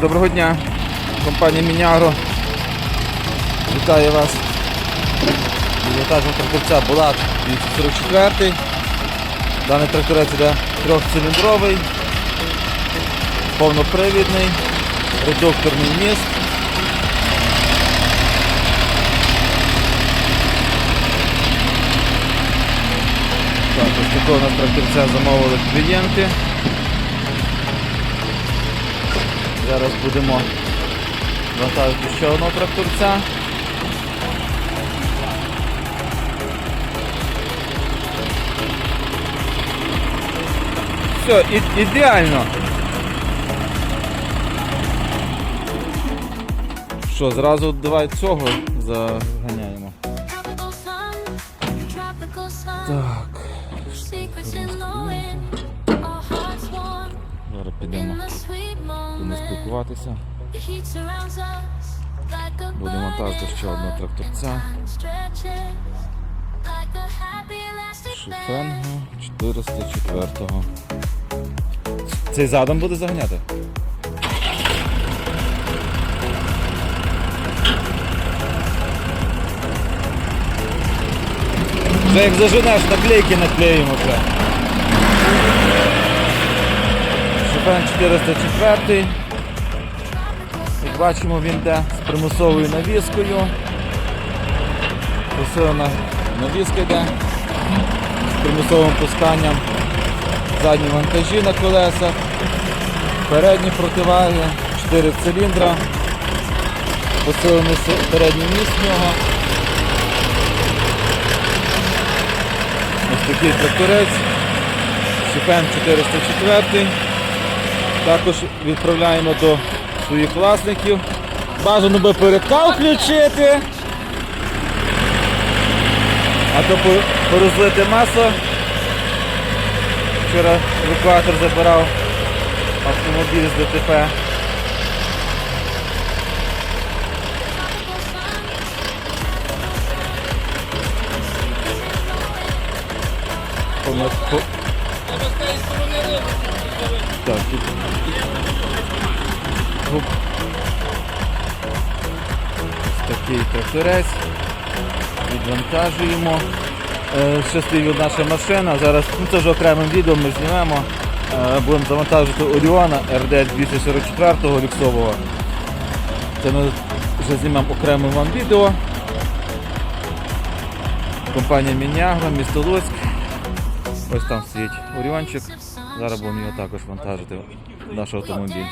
Доброго дня. Компанія Мінягро. Вітаю вас. Вантажного тракторця Булат 244. Даний тракторець іде трьохциліндровий, повнопривідний, редукторний міст. Так, ось такого на тракторця замовили клієнти. Зараз будемо вантажити ще одного тракторця. Все, і, ідеально. Що, зразу давай цього заганяємо. Так, спілкуватися. Будемо монтажити ще одного тракторця. Шифенго 404. Цей задом буде заганяти? Вже як заженеш, наклейки наклеїмо вже. Шифен 404. Як бачимо, він йде з примусовою навіскою. Посилена навіска йде з примусовим пусканням. Задні вантажі на колесах, передні противаги, 4 циліндра, посилений передній міст нього. Ось такий тракторець, Шипен 404. Також відправляємо до своїх власників. Бажано би передка включити. А то порозлити масло. Вчора евакуатор забирав автомобіль з ДТП. Понад- Так, тут. Оп. Ось такий тракторець. Відвантажуємо. Е, стоїть наша машина. Зараз ну, це вже окремим відео ми знімемо. Е, Будемо завантажувати Оріона РД 244 люксового. Це ми вже знімемо окреме вам відео. Компанія Мінягра, місто Луцьк. Ось там стоїть Оріончик. Зараз будемо його також вантажити в наш автомобіль.